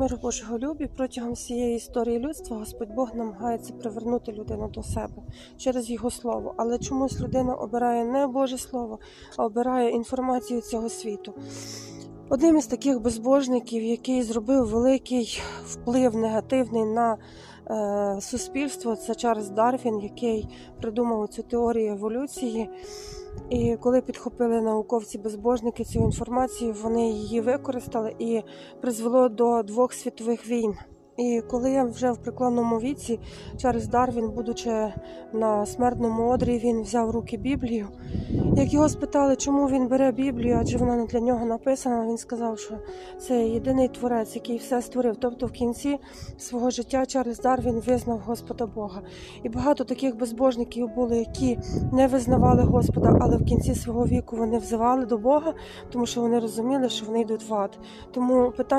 Миру Божого любі протягом всієї історії людства Господь Бог намагається привернути людину до себе через його слово. Але чомусь людина обирає не Боже Слово, а обирає інформацію цього світу. Одним із таких безбожників, який зробив великий вплив негативний на е, суспільство, це Чарльз Дарвін, який придумав цю теорію еволюції. І коли підхопили науковці-безбожники цю інформацію, вони її використали і призвело до двох світових війн. І коли я вже в преклонному віці, Чарльз Дарвін, будучи на смертному одрі, він взяв в руки Біблію. Як його спитали, чому він бере Біблію, адже вона не для нього написана, він сказав, що це єдиний творець, який все створив. Тобто в кінці свого життя Чарльз Дарвін визнав Господа Бога. І багато таких безбожників були, які не визнавали Господа, але в кінці свого віку вони взивали до Бога, тому що вони розуміли, що вони йдуть в ад. Тому питання.